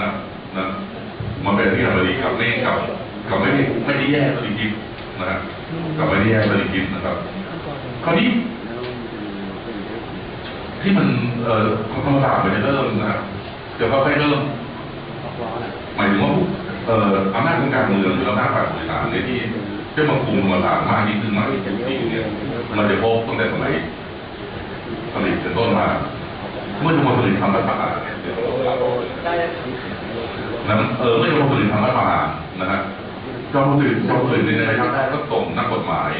นะนะมันเป็นที่ทำดีกับไม่กับกับไม่ได้ไม่ได้แย่สถิตินะฮะกับไม่ได้แย่สถิตินะครับ คราวนี้ ที่มันเอ่อคำถามมันจะเริ่มนะครับจะค่อยๆเริ่มหมายถึงว่าเอ่ออำนาจของการเมืองหรืออำนาจฝ่ายบริหารเนี่ยที่จะมาคุมมาสตร์มากยิ่งขึ้นมากยิ่งขึ้นเนี่ยมันจะพบตั้งแต่สมัยผลิตเป็นต้นมา เมื่อจะมาผลิตทำรัฐประหารเนั้นเออเมื่อจะมาผลิตทำรัฐประหารนะฮะจอมผลิตจอมผลิตในระยะแรกก็ส่งนักกฎหมาย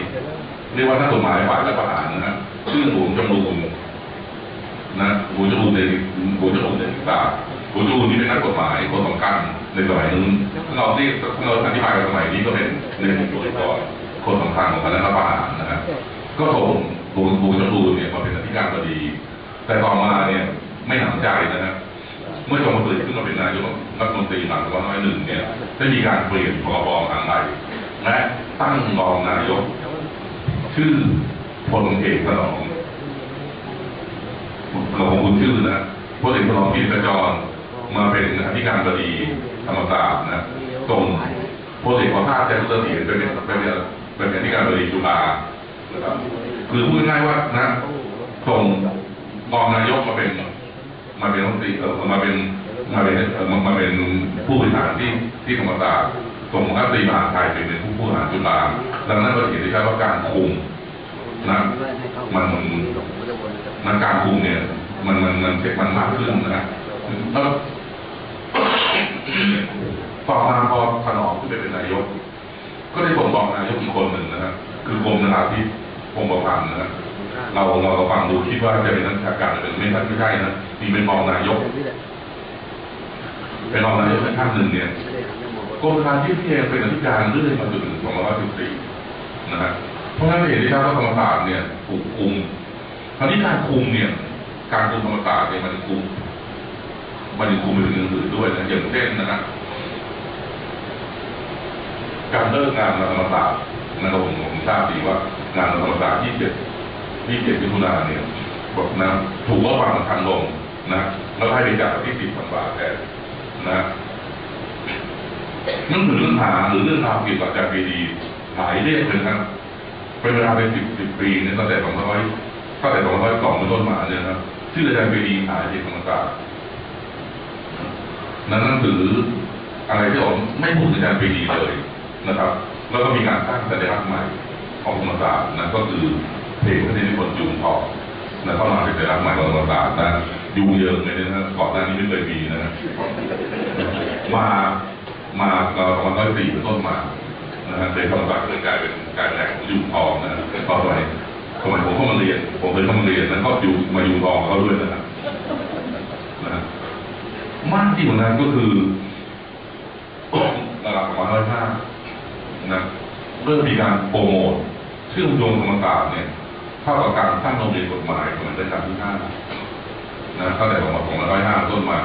เรียกว่านักกฎหมายฝ่ายรัฐประหารนะฮะชื่อหลวงจำรูนนะหูจมูกเดนหูจมูกเดนศึกษาหูจมูกนี่เป็นนักกฎหมายคนสำคัญในสมัยนู้นเราที่เราอธิบายกันสมัยนี้ก็เป็นในหนึ่งตัวก่อนคนสำคัญของคณะรัฐประหารนะฮะก็ส่งหูหูจมูกเนี่ยมาเป็นอธิการบดีแต่ต่อมาเนี่ยไม่หนำใจนะฮะ เมื่อจอมพลขึ้นมาเป็นนายกรัฐมนตรีหลังวันร้อยหนึ่งเนี่ยได้มีการเปลี่ยนพรบทางใหม่และตั้งรองนายก ชื่อพลเอกถนอมเราคงคุ้นชื่อนะพลเอกถนอมกิจกระจรมาเป็นอธิการบดีธรรมศาสตร์นะส่งพลเอกประภาสแจ้งเสถียรไปเป็นไปเป็นไปเป็นอธิการบดีจุฬานะครับคือพูดง่ายว่านะส่งรองนายกมาเป็น มาเป็นรัฐมนตรีเออมาเป็นมาเป็นเออมาเป็นผู้บริหารที่ที่ธรรมศาสตร์ส่งรัฐมนตรีมหาไทยเป็นผู้ผู้บริหารจุฬาดังนั้นก็เห็นได้ชัดว่าการคุมนะมันมันการคุมเนี่ย มันมันมันเป็นมันมากขึ้นนะฮะแล้วต่อมาพอถนอมขึ้นไปเป็นนายก ก็ได้ส่งรองนายกอีกคนหนึ่งนะฮะคือกรมนาทิพย์พงศ์ประพันธ์นะฮะเรา เราเราฟังดูคิดว่าจะเป็นนักวิชาการแต่เป็นไม่ใช่ไม่ใช่นะมีเป็นรองนายกเป็นรองนายกในท่านหนึ่งเนี่ยกรมการทิพย์ที่เองเป็นอธิการเรื่อยมาจนถึง2514นะฮะเพราะฉะนั้นเราเห็นได้ชัดว่าธรรมศาสตร์เนี่ยถูกคุมคราวนี้การคุมเนี่ย การคุมธรรมศาสตร์เนี่ยมันคุมมันคุมไปถึงอื่นๆด้วยนะอย่างเช่นนะฮะการเลิกงานธรรมศาสตร์นะครับผมผมทราบดีว่างานธรรมศาสตร์ที่เจ็ด ที่เจ็ดมิถุนาเนี่ยบอกนะถูกลดวางทางลงนะแล้วให้ไปจ่ายที่สิบพันบาทแทนนะนั่นคือเรื่องหาหรือเรื่องราวเกี่ยวกับการปีดีหายเรื่องเลยนะครับเป็นเวลาเป็นสิบสิบปีเนี่ยตั้งแต่สองร้อยตั้งแต่202เป็นต้นมาเนี่ยนะครับชื่ออาจารย์ปรีดีหายจากธรรมศาสตร์นั้นหนังสืออะไรที่ผมไม่พูดถึงอาจารย์ปรีดีเลยนะครับ แล้วก็มีการสร้างสัญลักษณ์ใหม่ของธรรมศาสตร์นั่นก็คือ เพลงพระเดชพลจุงทองนะเข้ามาเป็นสัญลักษณ์ใหม่ของธรรมศาสตร์นะยูเยิงเลยนะครับก่อนหน้านี้ไม่เคยมีนะมามาเราสองพันร้อยสี่เป็นต้นมานะฮะในธรรมศาสตร์เลยกลายเป็นกายเป็นแหล่งยูทองนะต่อไปสมัยผมเข้ามาเรียนผมเคยเข้ามาเรียนแล้วก็อยู่มาอยู่รองเขาด้วยนะครับนะฮะมากที่กว่านั้นก็คือระดับประมาณร้อยห้านะเริ่มมีการโปรโมทเชื่อมโยงธรรมศาสตร์เนี่ย เท่ากับการสร้างโรงเรียนกฎหมายสมัยรัชกาลที่ห้านะตั้งแต่ประมาณสองร้อยห้าต้นมา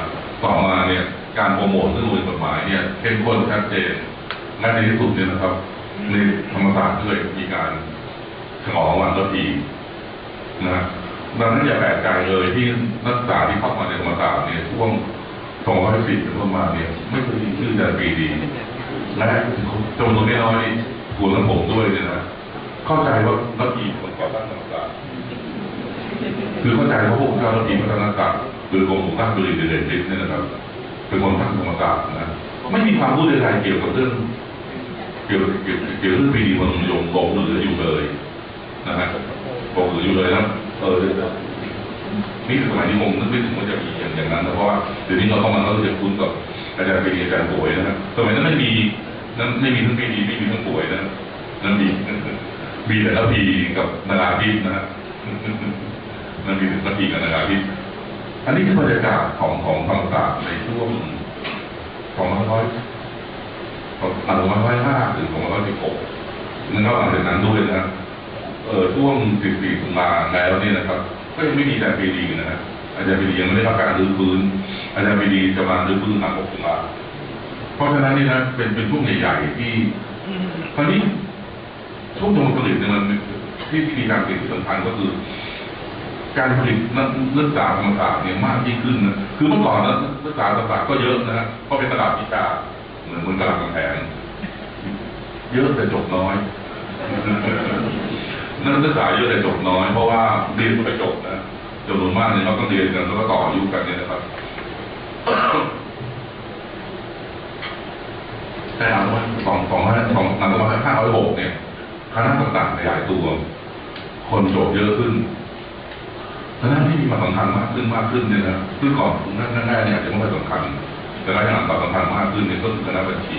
ต่อมาเนี่ยการโปรโมทเรื่องโรงเรียนกฎหมายเนี่ยเข้มข้นชัดเจนและในที่สุดเนี่ยนะครับในธรรมศาสตร์ด้วยมีการฉลองวันรถอีนะดังนั้นอย่าแปลกใจเลยที่นักศึกษาที่เข้ามาในธรรมศาสตร์เนี่ยช่วง210เป็นต้นมาเนี่ยไม่เคยมีชื่ออาจารย์ปรีดีและจำนวนไม่น้อยกลุ่มและผมด้วยเนี่ยนะ เข้าใจว่ารถอีกคนก่อตั้งธรรมศาสตร์คือเข้าใจว่าพวกเจ้ารถอีพัฒนาศาสตร์หรือกรมสุขภาพบุรีเดชฤทธิ์เนี่ยนะครับเป็นคนตั้งธรรมศาสตร์นะไม่มีความรู้ใดๆเกี่ยวกับเรื่องเกี่ยวกี่ยวเกี่ยวกับเรื่องปรีดีมันยงหลงหลืออยู่เลยนะฮะบอกเหลืออยู่เลยนะเออนี่คือสมัยนี้ผมนึกไม่ถึงว่าจะมีอย่างอย่างนั้นนะเพราะว่าเดี๋ยวนี้เราเข้ามาเราจะคุ้นกับอาจารย์ปรีดีอาจารย์ป่วยนะฮะสมัยนั้นไม่มีนั้นไม่มีทั้งปรีดีไม่มีทั้งป่วยนะนั้นมี มีแต่ละพีกับนาราพิษนะฮะนั่นมีแต่ละพีกับนาราพิษอันนี้คือบรรยากาศของของธรรมศาสตร์ในช่วงสองพันร้อยสองพันร้อยห้าถึงสองพันร้อยสิบหกนั่นก็หลังจากนั้นด้วยนะครับเออช่วง14ตุลาแล้วเนี่ยนะครับ ก็ยังไม่มีอาจารย์ปรีดีนะฮะอาจารย์ปรีดียังไม่ได้รับการรื้อฟื้นอาจารย์ปรีดีจะมารื้อฟื้นหลัง6ตุลาเพราะฉะนั้นนี่นะเป็นเป็นช่วงใหญ่ๆที่คราวนี้ ช่วงจงผลิตเนี่ยมันที่ที่มีการเปลี่ยนสำคัญก็คือ การผลิตนักนักศึกษาธรรมศาสตร์เนี่ยมากยิ่งขึ้นนะคือเมื่อก่อนนะนักศึกษาธรรมศาสตร์ก็เยอะนะฮะเพราะเป็นตลาดวิชาเหมือนเหมือนตลาดกำแพงเยอะแต่จบน้อยนักศึกษาเยอะแต่จบน้อย เพราะว่าเรียนก็ไปจบนะจำนวนมากเนี่ยเขาต้องเรียนกันแล้วก็ต่ออายุกันเนี่ยนะครับแต่หลังว่าสองสองห้าสองหลังว่าห้าร้อยหกเนี่ย คณะต่างๆขยายตัว คนจบเยอะขึ้นคณะที่มีความสำคัญมากขึ้นมากขึ้นเนี่ยนะคือก่อนนั่นแรกๆเนี่ยจะไม่ค่อยสำคัญ แต่หลังจากนั้นต่อสำคัญมากขึ้นเนี่ยก็คือคณะบัญชี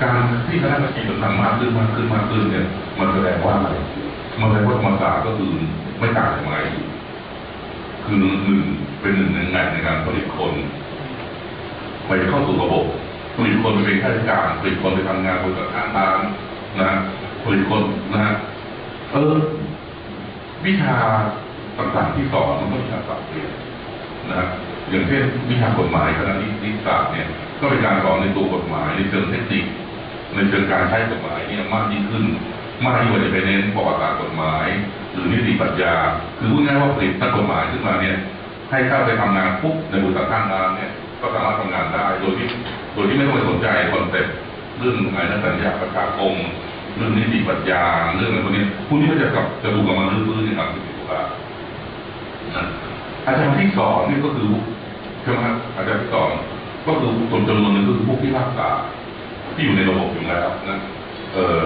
การที่คณะบัญชีสำคัญมากขึ้นมากขึ้นมากขึ้นเนี่ย มันแสดงว่าอะไร มันแสดงว่าธรรมศาสตร์ก็คือไม่ต่างจากอะไรคือหนึ่งเป็นหนึ่งในงานในการผลิตคนไปเข้าสู่ระบบผลิตคนไปเป็นข้าราชการผลิตคนไปทำงานบนกับข้างร้านนะ ผลิตคนนะฮะเออวิชาต่างๆที่สอนมันก็วิชาสับเปลี่ยนนะฮะอย่างเช่นวิชากฎหมายคณะนิติศาสตร์เนี่ย ก็เป็นการสอนในตัวกฎหมายในเชิงเทคนิคในเชิงการใช้กฎหมายเนี่ยมากยิ่งขึ้น มากยิ่งกว่าจะไปเน้นประวัติศาสตร์กฎหมาย หรือนิติปรัชญาคือพูดง่ายว่าผลิตนักกฎหมายขึ้นมาเนี่ย ให้เข้าไปทำงานปุ๊บในบริษัทข้างงานเนี่ยก็สามารถทำงานได้โดยที่โดยที่ไม่ต้องไปสนใจคอนเซ็ปต์เรื่องอะไรนะสัญญาประชาคม รื่องนิติปรัชญาเรื่องอะไรพวกนี้พวกนี้ก็จะกลับจะถูกกลับมาลื้อๆนทางสิทธิตุลาอาจารย์ที่สอนนี่ก็คือใช่ไหมครับอาจารย์ที่สอนก็คือส่วนจำนวนหนึ่งก็คือพวกที่รักษาที่อยู่ในระบบอยู่แล้วนะเอ่อ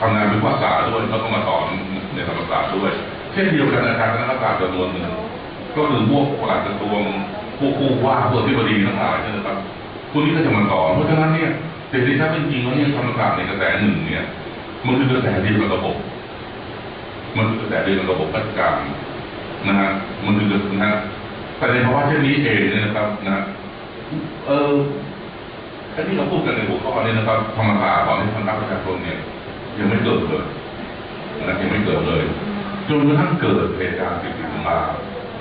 ทำงานเป็นผู้รักษาด้วยแล้วก็มาสอนในธรรมศาสตร์ด้วย เช่นเดียวกันอาจารย์คณะรักษาจำนวนหนึ่งก็คือพวกปลัดกระทรวงพวกผู้ว่าพวกที่บดีทั้งหลายเนี่ยนะครับพวกนี้ก็จะมาสอนเพราะฉะนั้นเนี่ย แต่ที่ถ้าเป็นจริงแล้วเนี่ยธรรมศาสตร์ในกระแสหนึ่งเนี่ย มันคือกระแสเดียวกับระบบ มันคือกระแสเดียวกับระบบราชการนะฮะมันคือกระนะฮะแต่ในภาวะเช่นนี้เองเนี่ยนะครับนะเออไอ้ที่เราพูดกันในหัวข้อนี้นะครับธรรมศาสตร์ตอนที่ทางรัฐประชาชนเนี่ย ยังไม่เกิดเลยนะยังไม่เกิดเลยจนกระทั่งเกิดเหตุการณ์สิบสี่ตุลา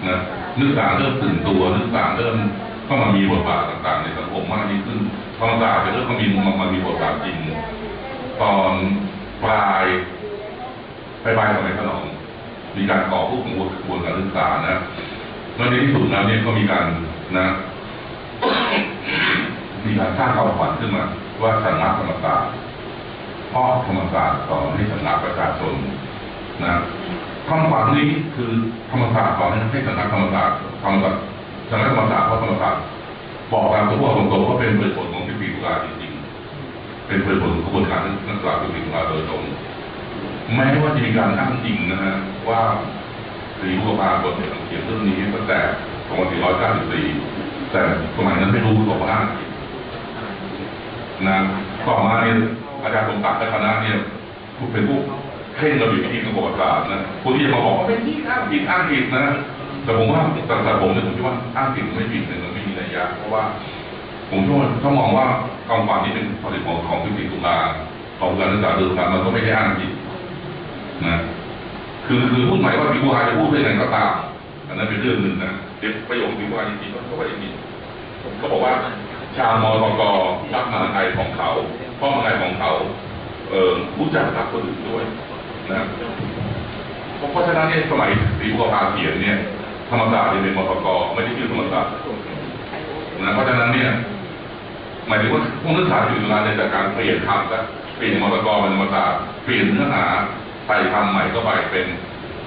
นะนึกษาเริ่มตื่นตัวนึกษาเริ่ม เข้ามามีบทบาทต่างๆ ในสังคมมากยิ่งขึ้นธรรมศาสตร์จะเริ่มมามีมามามีบทบาทจริง ตอนปลายปลายปลายสมัยขนองมีการก่อผู้ของกระบวนการศึกษานะแล้วในที่สุดแล้วเนี่ยก็มีการนะมีการสร้างความฝันขึ้นมา ว่าสำนักธรรมศาสตร์พ่อธรรมศาสตร์สอนให้สำนักประชาชนนะความฝันนี้คือธรรมศาสตร์สอนให้สำนักธรรมศาสตร์ธรรมศาสตร์ สำนักธรรมศาสตร์เพราะธรรมศาสตร์บอกตามตัวตรงๆว่าเป็นผลผลของที่ปีตุลาจริงๆ เป็นผลผลของกระบวนการนักศึกษาที่ปีตุลาโดยตรง แม้ว่าจะมีการอ้างอิงนะฮะว่าสีบุรพาบทเขียนเรื่องนี้ตั้งแต่2494 แต่สมัยนั้นไม่รู้บอกว่าอ้างอิงนะต่อมาเนี่ยอาจารย์สมศักดิ์และคณะเนี่ยเป็นผู้เข่งระเบียบวิธีทางประวัติศาสตร์นะผู้ที่จะมาบอกว่าเป็นที่อ้างผิดอ้างผิดนะ แต่ผมว่าสำหรับผมเนี่ยผมคิดว่าอ้างผิดไม่ผิดเนี่ยมันไม่มีนัยยะเพราะว่า ผมคิดว่าถ้ามองว่าความฝันนี้เป็นผลิตของของพิธีตุลาของการศึกษาเดิมกันมันก็ไม่ได้อ้างผิดนะคือคือพูดหมายว่ามีผู้หายจะพูดเรื่องไหนก็ตามอันนั้นเป็นเรื่องหนึ่งนะเดี๋ยวประโยคที่ว่าจริงๆก็ว่าอย่างนี้ผมก็บอกว่า ชาวมอทกรักมาไทยของเขาเพ่อมาไทยของเขา เออรู้จักรักคนอื่นด้วยนะเพราะฉะนั้นเนี่ยสมัยศรีบุรพาเขียนเนี่ย รรมศาสตร์เนี่ยเป็นมอทกไม่ได้ชื่อธรรมศาสตร์นะเพราะฉะนั้นเนี่ยหมายถึงว่าพวกนักศึกษาอยู่จุฬานี่ยจากการเปลี่ยนคำซะเปลี่ยนมอตกเป็นธรรมศาสตร์เปลี่ยนเนื้อหาใส่คำใหม่เข้าไปเป็น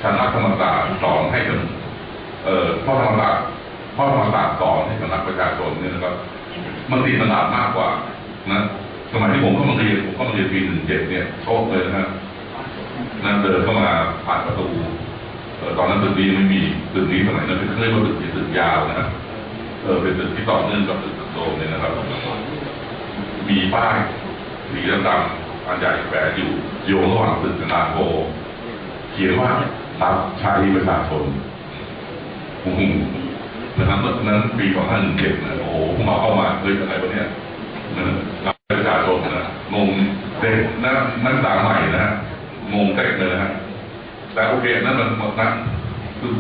ชั้นนักธรรมศาสตร์สอนให้กับเอ่อพ่อธรรมศาสตร์พ่อธรรมศาสตร์สอนให้กับนักประชาชนเนี่ยนะครับมันติดตลาดมากกว่านะสมัยที่ผมเข้ามาเรียนผมเข้ามาเรียนปีหนึ่งเจ็ดเนี่ยโชคเลยนะฮะนั่นเดินเข้ามาผ่านประตู ตอนนั้นตึกนี้ไม่มีตึกนี้สมัยนั้นเป็นเครื่องว่าตึกเป็นตึกยาวนะฮะเออเป็นตึกที่ต่อเนื่องกับตึกโตมเนี่ยนะครับ มีป้ายสีดำๆอันใหญ่แฝงอยู่โยงระหว่างตึกกับนาโกเขียนว่ารับใช้ประชาชนโอ้โหนะครับเมื่อนั้นปีสองห้านเจ็ดนะโอ้โหผมาเข้ามาเฮ้ยอะไรวะเนี่ยนะรับประชาชนนะงงเด็กนักนักศึกษาใหม่นะฮะงงเต็มเลยนะฮะ แต่โอเคนั่นมันนั้นคือ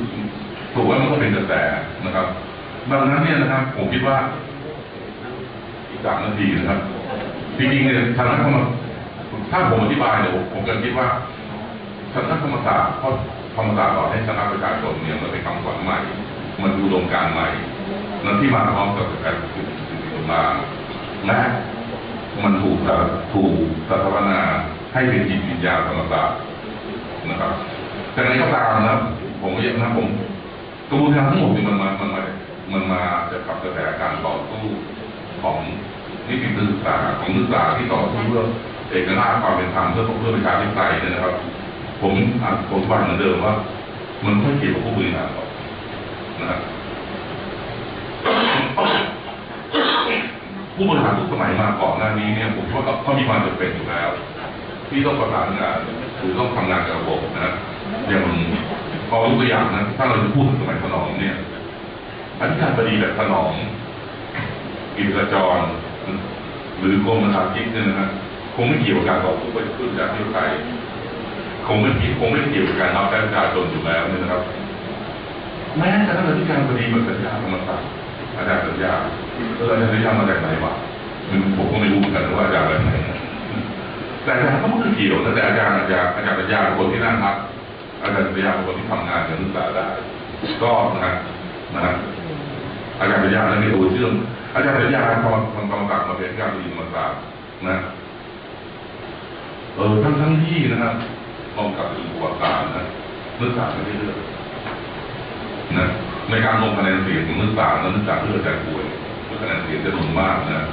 ถูกว่ามันก็เป็นกระแสนะครับดังนั้นเนี่ยนะครับ ผมคิดว่าอีกสามนาทีนะครับจริงๆเนี่ยทางนักธรรมถ้าผมอธิบายเนี่ยผมผมจะคิดว่าทางนักธรรมศาสตร์เพราะธรรมศาสตร์สอให้ชนะประชาชนเนี่ยมันเป็นคำสอนใหม่ มันอุดมการใหม่นั้นที่มาพร้อมกับการฝึกสิทธิมาและมันถูกถูกสถาปนาให้เป็นจิตวิญญาณธรรมศาสตร์นะครับ แต่ในก็ตามนะผมก็ยังนะผมกระบวนการทั้งหมดนี่มันมามันมามันมาจากกับกระแสการต่อสู้ของนิติศึกษาของนักศึกษาที่ต่อสู้เพื่อเอกราชความเป็นธรรมเพื่อเพื่อประชาธิปไตยเนี่ยนะครับ ผมอ่านผมฟังเหมือนเดิมว่า มันไม่เกี่ยวกับผู้บริหารหรอกนะครับผู้บริหารทุกสมัยมาก่อนหน้านี้เนี่ยผมว่าเขามีความจำเป็นอยู่แล้ว ที่ต้องประสานงานหรือต้องทำงานกับระบบนะ อย่างพอยกตัวอย่างนะถ้าเราจะพูดถึงสมัยถนอมเนี่ยอธิการบดีแบบถนอมกิจจร หรือกรมธนาคิดเนี่ยนะฮะคงไม่เกี่ยวกับการต่อสู้เพื่อประชาธิปไตยคงไม่เกี่ยวคงไม่เกี่ยวกับการรับใช้ประชาชนอยู่แล้วเนี่ยนะครับ แม้แต่ท่านอธิการบดีแบบสัญญาธรรมศาสตร์อาจารย์สัญญาเอออาจารย์สัญญามาจากไหนวะมันผมก็ไม่รู้เหมือนกันว่าอาจารย์แบบไหนแต่อาจารย์ก็ไม่เกี่ยวนะแต่อาจารย์อาจารย์อาจารย์สัญญาคนที่นั่งพัก อาจารย์สัญญาเป็นคนที่ทำงานกับนักศึกษาได้ก็นะฮะนะฮะอาจารย์สัญญานั้นมีตัวเชื่อมอาจารย์สัญญาทำทำกรรมการมาเป็นการบดีธรรมศาสตร์นะเออทั้งทั้งที่นะครับลองกลับไปดูประวัติศารนะนักศึกษาไม่ได้เลือกนะในการลงคะแนนเสียงของนักศึกษานักศึกษาเลือกแต่ป่วยเพื่อคะแนนเสียงจะหนุนมากนะ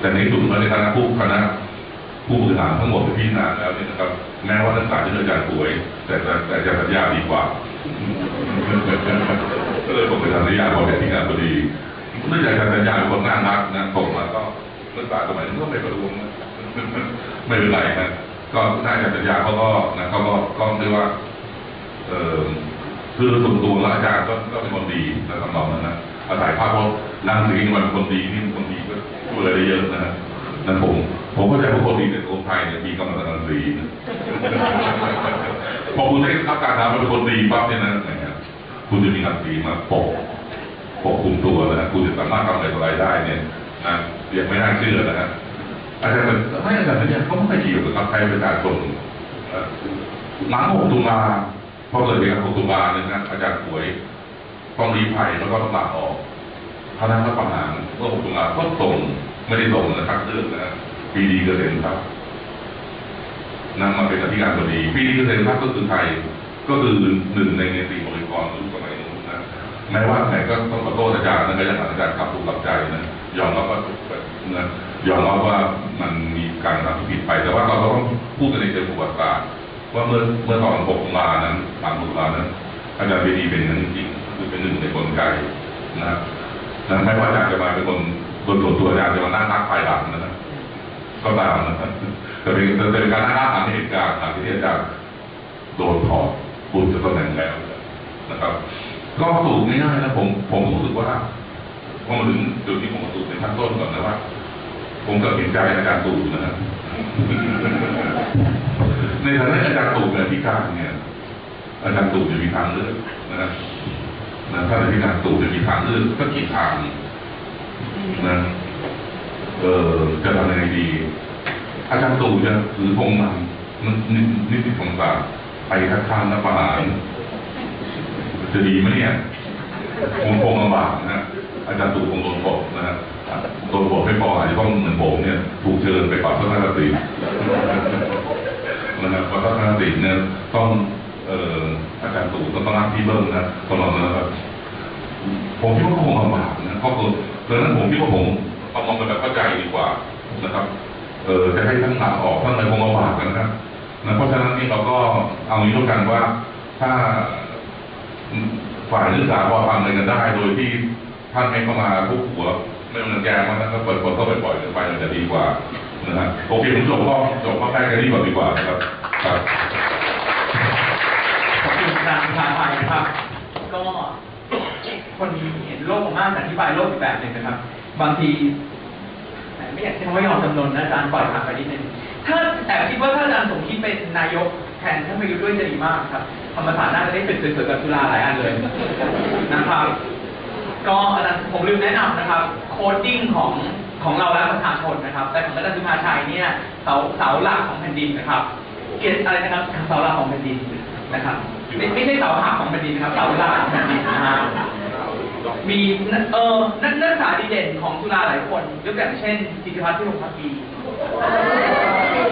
แต่ในที่สุดมในคณะผู้คณะ ผู้บริหารทั้งหมดไปพิจารณาแล้วเนี่ยนะครับแม้ว่านักศึกษาจะเลือกาจารป่วย แต่แต่อาจารย์สัญญาดีกว่าก็เลยผมไปทำสัญญาบอกที่งานพอดีเนื่องจากอาจารย์สัญญาเป็นคนน่ารักนะส่งมาก็นักศึกษาสมัยนั้นก็ไม่ประท้วงนะไม่เป็นไรนะก็น่าจะสัญญาเขาก็นะเขาก็ก็เรียกว่า เออคือส่วนตัวแล้วอาจารย์ก็ก็เป็นคนดีนะทำนองนั้นนะอาศัยภาพว่ารังสีนี่มันเป็นคนดีนี่คนดีก็ช่วยอะไรได้เยอะนะฮะ นั่นผม ผมเข้าใจว่าคนดีในคนไทยเนี่ยมีกำลังรังสีนะพอคุณได้รับการทำเป็นคนดีปั๊บเนี่ยนะคุณจะมีรังสีมาปกปกคุมตัวนะคุณจะสามารถทำอะไรอะไรได้เนี่ยนะยังไม่น่าเชื่อนะฮะอาจารย์ไม่อาจารย์เนี่ยเขาไม่เกี่ยวกับการประชาชนเอ่อหลัง6ตุลาพอเกิดเหตุการณ์6ตุลาเนี่ยนะอาจารย์ป่วยต้องรีภัยแล้วก็ต้องลาออกคณะรัฐประหารเมื่อ6ตุลาก็ส่ง ไม่ได้ส่งนะครับเรื่องนะปีดีเกษมทรัพย์นำมาเป็นอธิการบดีปีดีเกษมทรัพย์ก็คือใครก็คือหนึ่งในเนติบริกรรุ่นสมัยนู้นนะแม้ว่าไหนก็ต้องขอโทษอาจารย์นะก็ยังอาจารย์กลับถูกกลับใจนะยอมรับว่าถูกนะยอมรับว่ามันมีการทำที่ผิดไป แต่ว่าเราต้องพูดกันในเชิงประวัติศาสตร์ว่าเมื่อเมื่อตอน6ตุลานั้นตามตุลานั้นอาจารย์เบดีเป็นอย่างนั้นจริงๆคือเป็นหนึ่งในกลไกนะครับนั้นไม่ว่าอาจารย์จะมาเป็นคน โดยส่วนตัวอาจารย์จะมานั่งนักภายหลังนะครับก็ตามนะครับแต่เป็นแต่เป็นการนั่งนักอ่านเหตุการณ์หลังที่อาจารย์โดนถอดบุญจากตำแหน่งแล้วนะครับ ก็สรุปง่ายๆนะผมผมรู้สึกว่าพอมาถึงจุดนี้ผมมาสรุปในขั้นต้นก่อนนะว่า ผมก็เห็นใจอาจารย์ตู่นะครับในฐานะอาจารย์ตู่เป็นอธิการเนี่ยอาจารย์ตู่จะมีทางเลือกนะครับนะถ้าอธิการตู่จะมีทางเลือกก็กี่ทาง นะเออจะทำยังไงดี อาจารย์ตู่จะถือธงนำนินินิติธรรมศาสตร์ไปทักทานรัฐประหารจะดีไหมเนี่ยคงคงลำบากนะอาจารย์ตู่คงโดนกนะฮะโดนกดไม่พออาจจะต้องเหมือนผมเนี่ย ถูกเชิญไปปรับทัศนคตินะครับเพราะทัศนคติเนี่ยต้องเอ่ออาจารย์ตู่ต้องตั้งที่เบิ้งนะตลอดนะครับผมคิดว่าคงลำบากนะเพราะ ดังนั้นผมคิดว่าผมเอามองแบบเข้าใจดีกว่านะครับ เออจะให้ท่านลาออกท่านเลยคงลำบากนะครับนะเพราะฉะนั้นนี่เราก็เอางี้แล้วกันว่าถ้าฝ่ายนักศึกษาพอทำอะไรกันได้ โดยที่ท่านไม่เข้ามาทุบหัวไม่ต้องรังแกมันแล้วก็เปิดคนเข้าไปปล่อยกันไปมันจะดีกว่านะฮะโอเคผมจบข้อจบข้อแรกแค่นี้ก่อนดีกว่านะครับครับขอบคุณอาจารย์พิธาไปนะครับ ก็คนเห็น โลกของมากอธิบายโลกอีกแบบหนึ่งนะครับ บางทีไม่อยากใช้คำว่ายอมจำนนนะอาจารย์ปล่อยผ่านไปนิดนึงถ้าแต่คิดว่าถ้าอาจารย์สมคิดเป็นนายกแทนท่านประยุทธ์ด้วยจะดีมากครับธรรมศาสตร์น่าจะได้เป็นสวยๆกับจุฬาหลายอันเลยนะครับ ก็อาจารย์ผมลืมแนะนำนะครับ โคดดิ้งของของเราและประชาชนนะครับ แต่ของอาจารย์สุภาชัยเนี่ยเสาเสาหลักของแผ่นดินนะครับเกียรติอะไรนะครับเสาหลักของแผ่นดินนะครับ ไม่ไม่ใช่เสาหักของแผ่นดินนะครับเสาหลักของแผ่นดินนะฮะ มีเออนักนักศึกษาดีเด่นของจุฬาหลายคนยกตัวอย่างเช่นจิติพัฒน์พิรงพักดี